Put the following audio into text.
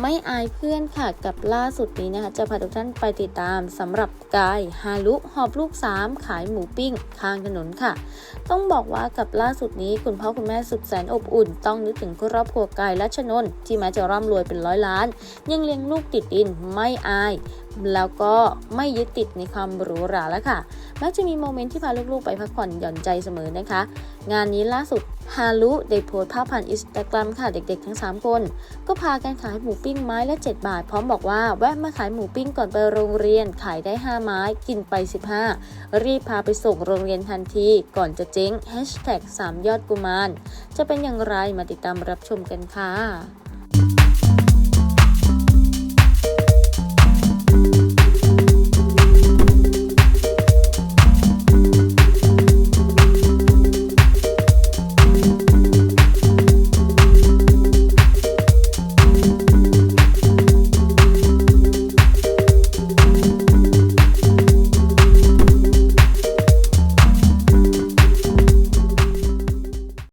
ไม่อายเพื่อนค่ะกับล่าสุดนี้นะคะจะพาทุกท่านไปติดตามสำหรับกายฮารุหอบลูกสามขายหมูปิ้งข้างถนนค่ะ ต้องบอกว่ากับล่าสุดนี้คุณพ่อคุณแม่สุดแสนอบอุ่น ต้องนึกถึงครอบครัวกายและชนน ที่แม้จะร่ำรวยเป็นร้อยล้าน ยังเลี้ยงลูกติดดินไม่อาย แล้วก็ไม่ยึดติดในความหรูหราแล้วค่ะมักจะมีโมเมนต์ที่พาลูกๆไปพักผ่อนหย่อนใจเสมอนะคะ งานนี้ล่าสุด ฮารุได้โพสต์ภาพผ่านอินสตาแกรมค่ะเด็กๆทั้ง 3 คน ก็พากันขายหมูปิ้งไม้ละ 7 บาท พร้อมบอกว่าแวะมาขายหมูปิ้งก่อนไปโรงเรียนขายได้ 5 ไม้กินไป 15 รีบพาไปส่งโรงเรียนทันทีก่อนจะเจ๊ง Hashtag 3ยอดกุมาร จะเป็นอย่างไรมาติดตามรับชมกันค่ะ